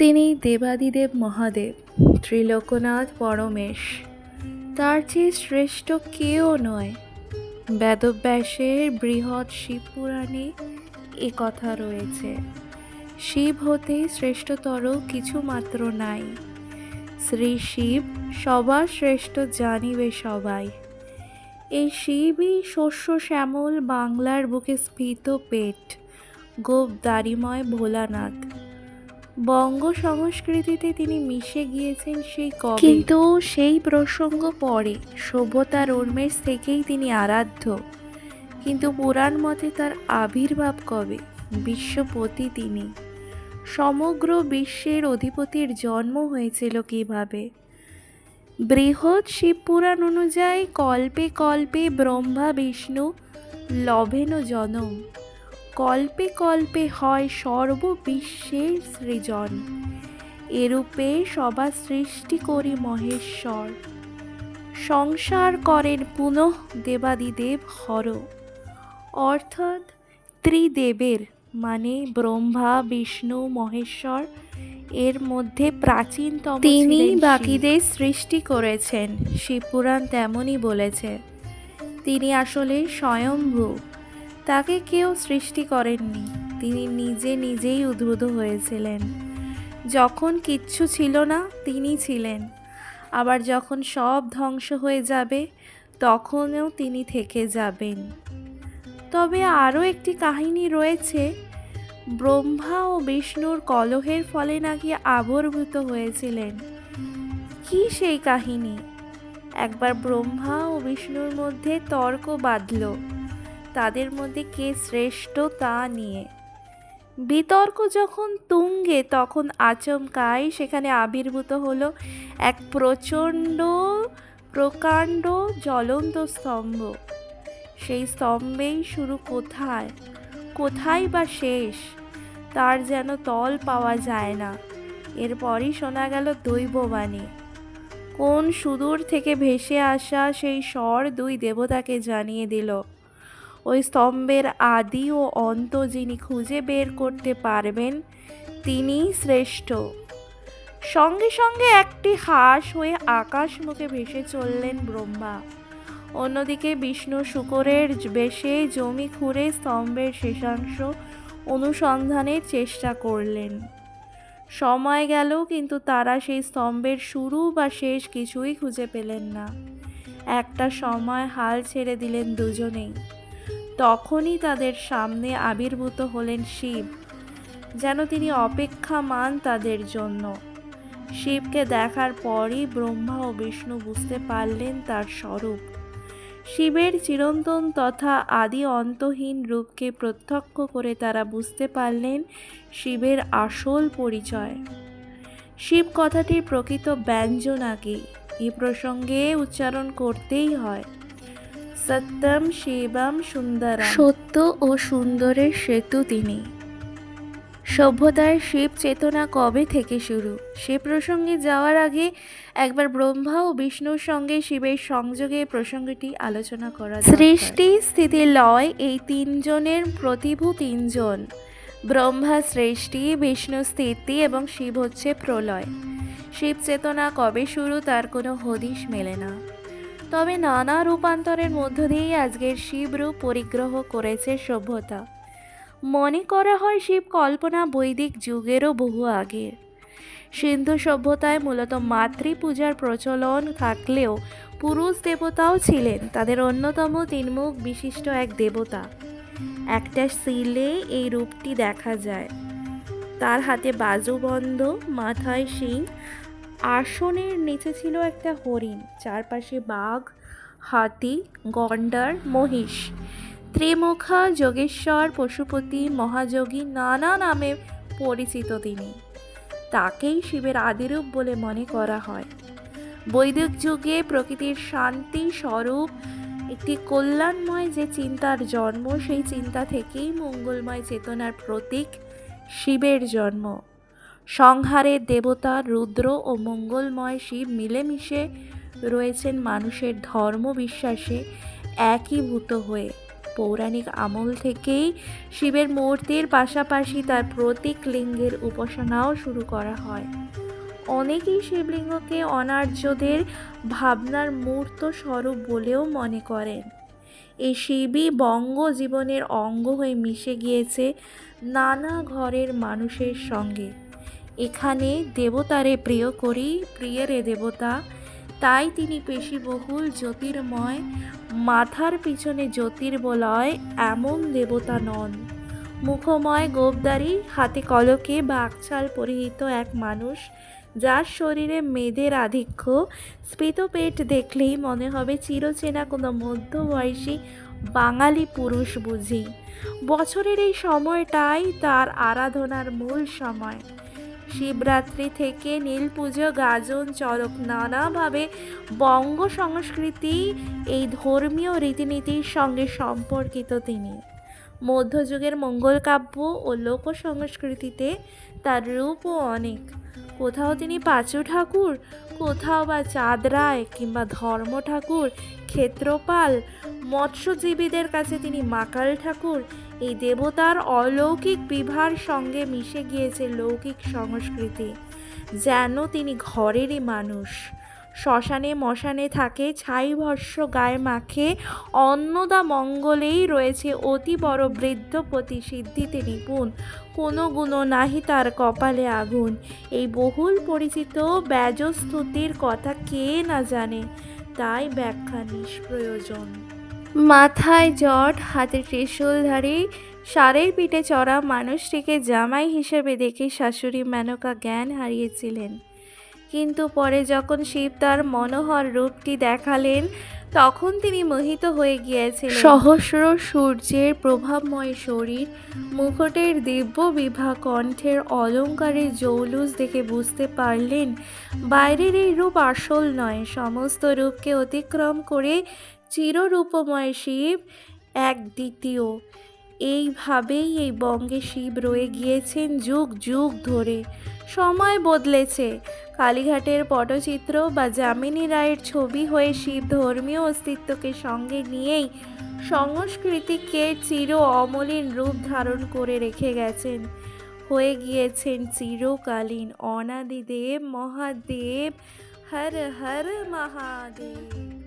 তিনি দেবাদিদেব মহাদেব, ত্রিলোকনাথ পরমেশ। তার চেয়ে শ্রেষ্ঠ কেউ নয়। বেদব্যাসের বৃহৎ শিব পুরাণে এ কথা রয়েছে। শিব হতে শ্রেষ্ঠতর কিছু মাত্র নাই। শ্রী শিব সবার শ্রেষ্ঠ জানিবে সবাই। এই শিবই শস্য শ্যামল বাংলার বুকে স্ফীত পেট। গোপ দাড়িময় ভোলানাথ। বঙ্গ সংস্কৃতিতে তিনি মিশে গিয়েছেন সেই কবে? কিন্তু সেই প্রসঙ্গ পরে, সভ্যতার উর্মেশ থেকেই তিনি আরাধ্য। কিন্তু পুরাণ মতে তার আবির্ভাব কবে? বিশ্বপতি তিনি। সমগ্র বিশ্বের অধিপতির জন্ম হয়েছিল কীভাবে? বৃহৎ শিবপুরাণ অনুযায়ী কল্পে কল্পে ব্রহ্মা, বিষ্ণু, লভেন জনম। কল্পে কল্পে হয় সর্ববিশ্বের সৃজন। এরূপে সবা সৃষ্টি করি মহেশ্বর। সংসার করেন পুনঃ দেবাদিদেব হর। অর্থাৎ ত্রিদেবের মানে ব্রহ্মা বিষ্ণু মহেশ্বর এর মধ্যে প্রাচীনতম তিনি বাকিদের সৃষ্টি করেছেন শিবপুরাণ তেমনই বলেছে। তিনি আসলে স্বয়ম্ভু। তাকে কেউ সৃষ্টি করেননি। তিনি নিজে নিজেই উদ্ভূত হয়েছিলেন। যখন কিচ্ছু ছিল না, তিনি ছিলেন। আবার যখন সব ধ্বংস হয়ে যাবে, তখনও তিনি থেকে যাবেন। তবে আরও একটি কাহিনী রয়েছে, ব্রহ্মা ও বিষ্ণুর কলহের ফলে নাকি আবির্ভূত হয়েছিলেন। কি সেই কাহিনী? একবার ব্রহ্মা ও বিষ্ণুর মধ্যে তর্ক বাঁধল। তাদের মধ্যে কে শ্রেষ্ঠ তা নিয়ে। বিতর্ক যখন তুঙ্গে, তখন আচমকাই সেখানে আবির্ভূত হলো এক প্রচণ্ড, প্রকাণ্ড জ্বলন্ত স্তম্ভ। সেই স্তম্ভেই শুরু কোথায় কোথায় বা শেষ, তার যেন তল পাওয়া যায় না। এরপরই শোনা গেল দৈববাণী। কোন সুদূর থেকে ভেসে আসা সেই স্বর দুই দেবতাকে জানিয়ে দিল ওই স্তম্ভের আদি ও অন্ত যিনি খুঁজে বের করতে পারবেন, তিনি শ্রেষ্ঠ। সঙ্গে সঙ্গে একটি হাঁস হয়ে আকাশ মুখে ভেসে চললেন ব্রহ্মা। অন্যদিকে বিষ্ণু শুকরের বেশে জমি খুঁড়ে স্তম্ভের শেষাংশ অনুসন্ধানের চেষ্টা করলেন। সময় গেল, কিন্তু তারা সেই স্তম্ভের শুরু বা শেষ কিছুই খুঁজে পেলেন না। একটা সময় হাল ছেড়ে দিলেন দুজনেই। তখনই তাদের সামনে আবির্ভূত হলেন শিব, যেন তিনি অপেক্ষামান তাদের জন্য। শিবকে দেখার পরই ব্রহ্মা ও বিষ্ণু বুঝতে পারলেন তার স্বরূপ। শিবের চিরন্তন তথা আদি অন্তহীন রূপকে প্রত্যক্ষ করে তারা বুঝতে পারলেন শিবের আসল পরিচয়। শিব কথাটির প্রকৃত ব্যঞ্জনা কি, এ প্রসঙ্গে উচ্চারণ করতেই হয়। সত্যম শিবম সুন্দর সত্য ও সুন্দরের সেতু তিনি। সভ্যতার শিব চেতনা কবে থেকে শুরু? সে প্রসঙ্গে যাওয়ার আগে একবার ব্রহ্মা ও বিষ্ণুর সঙ্গে শিবের সংযোগে প্রসঙ্গটি আলোচনা করা সৃষ্টি স্থিতি লয় এই তিনজনের প্রতিভু তিনজন। ব্রহ্মা সৃষ্টি বিষ্ণু স্থিতি এবং শিব হচ্ছে প্রলয়। শিব চেতনা কবে শুরু তার কোনো হদিশ মেলে না। তবে নানা রূপান্তরের মধ্য দিয়েই আজকের শিবরূপ পরিগ্রহ করেছে সভ্যতা। মনে করা হয় শিব কল্পনা বৈদিক যুগেরও বহু আগের সিন্ধু সভ্যতায় মূলত মাতৃপূজার প্রচলন থাকলেও পুরুষ দেবতাও ছিলেন তাদের অন্যতম তিনমুখ বিশিষ্ট এক দেবতা। একটা শিলে এই রূপটি দেখা যায়। তার হাতে বাজুবন্ধ, মাথায় শিং আসনের নিচে ছিল একটা হরিণ, চারপাশে বাঘ, হাতি, গন্ডার, মহিষ। ত্রিমুখা, যোগেশ্বর, পশুপতি, মহাযোগী, নানা নামে পরিচিত তিনি। তাকেই শিবের আদিরূপ বলে মনে করা হয়। বৈদিক যুগে প্রকৃতির শান্তি স্বরূপ, একটি কল্যাণময় যে চিন্তার জন্ম, সেই চিন্তা থেকেই মঙ্গলময় চেতনার প্রতীক শিবের জন্ম। সংহারের দেবতা রুদ্র ও মঙ্গলময় শিব মিলেমিশে রয়েছেন মানুষের ধর্ম বিশ্বাসে একীভূত হয়ে। পৌরাণিক আমল থেকেই শিবের মূর্তির পাশাপাশি তার প্রতীক লিঙ্গের উপাসনাও শুরু করা হয়। অনেকেই শিবলিঙ্গকে অনার্যদের ভাবনার মূর্ত স্বরূপ বলেও মনে করেন। এই শিবই বঙ্গ জীবনের অঙ্গ হয়ে মিশে গিয়েছে নানা ঘরের মানুষের সঙ্গে। এখানে দেবতারে প্রিয় করি, প্রিয়রে দেবতা। তাই তিনি পেশিবহুল, জ্যোতির্ময়, মাথার পিছনে জ্যোতির্বলয়, এমন দেবতা নন। মুখময় গোবদারি হাতে কলকে বা পরিহিত এক মানুষ, যার শরীরে মেয়েদের আধিক্য। স্ফীত পেট দেখলেই মনে হবে চিরচেনা কোনো মধ্যবয়সী বাঙালি পুরুষ বুঝি। বছরের এই সময়টাই তার আরাধনার মূল সময়। শিবরাত্রি থেকে নীল পুজো, গাজন, চরক নানাভাবে বঙ্গ সংস্কৃতি, এই ধর্মীয় রীতিনীতির সঙ্গে সম্পর্কিত তিনি। মধ্যযুগের মঙ্গল কাব্য ও লোক সংস্কৃতিতে তার রূপও অনেক। কোথাও তিনি পাঁচু ঠাকুর, কোথাও বা চাঁদ রায় কিংবা ধর্ম ঠাকুর, ক্ষেত্রপাল, মৎস্যজীবীদের কাছে তিনি মাকাল ঠাকুর এই দেবতার অলৌকিক বিভার সঙ্গে মিশে গিয়েছে লৌকিক সংস্কৃতি। যেন তিনি ঘরেরই মানুষ। শ্মশানে মশানে থাকে, ছাই ভস্য গায়ে মাখে, অন্নদা মঙ্গলেই রয়েছে অতি বড় বৃদ্ধপতি সিদ্ধিতে নিপুণ কোনো গুণ নাহি তার কপালে আগুন। এই বহুল পরিচিত ব্যাজস্তুতির কথা কে না জানে, তাই ব্যাখ্যা নিষ্প্রয়োজন। মাথায় জট হাতে ত্রিশূলধারী সারের পিঠে চড়া মানুষটিকে জামাই হিসেবে দেখে শাশুড়ি মেনকা জ্ঞান হারিয়েছিলেন। কিন্তু পরে যখন শিব তার মনোহর রূপটি দেখালেন, তখন তিনি মোহিত হয়ে গিয়েছিলেন। সহস্র সূর্যের প্রভাবময় শরীর, মুকুটের দিব্য বিভা কণ্ঠের অলঙ্কারের জৌলুস দেখে বুঝতে পারলেন, বাইরের এই রূপ আসল নয়, সমস্ত রূপকে অতিক্রম করে চিররূপময় শিব, এক দ্বিতীয়। এইভাবেই এই বঙ্গে শিব রয়ে গিয়েছেন যুগ যুগ ধরে। সময় বদলেছে। কালীঘাটের পটচিত্র বা যামিনী রায়ের ছবি হয়ে শিব ধর্মীয় অস্তিত্বকে সঙ্গে নিয়েই সংস্কৃতিকে চির অমলিন রূপ ধারণ করে রেখে গেছেন। হয়ে গিয়েছেন চিরকালীন অনাদিদেব, মহাদেব, হর হর মহাদেব।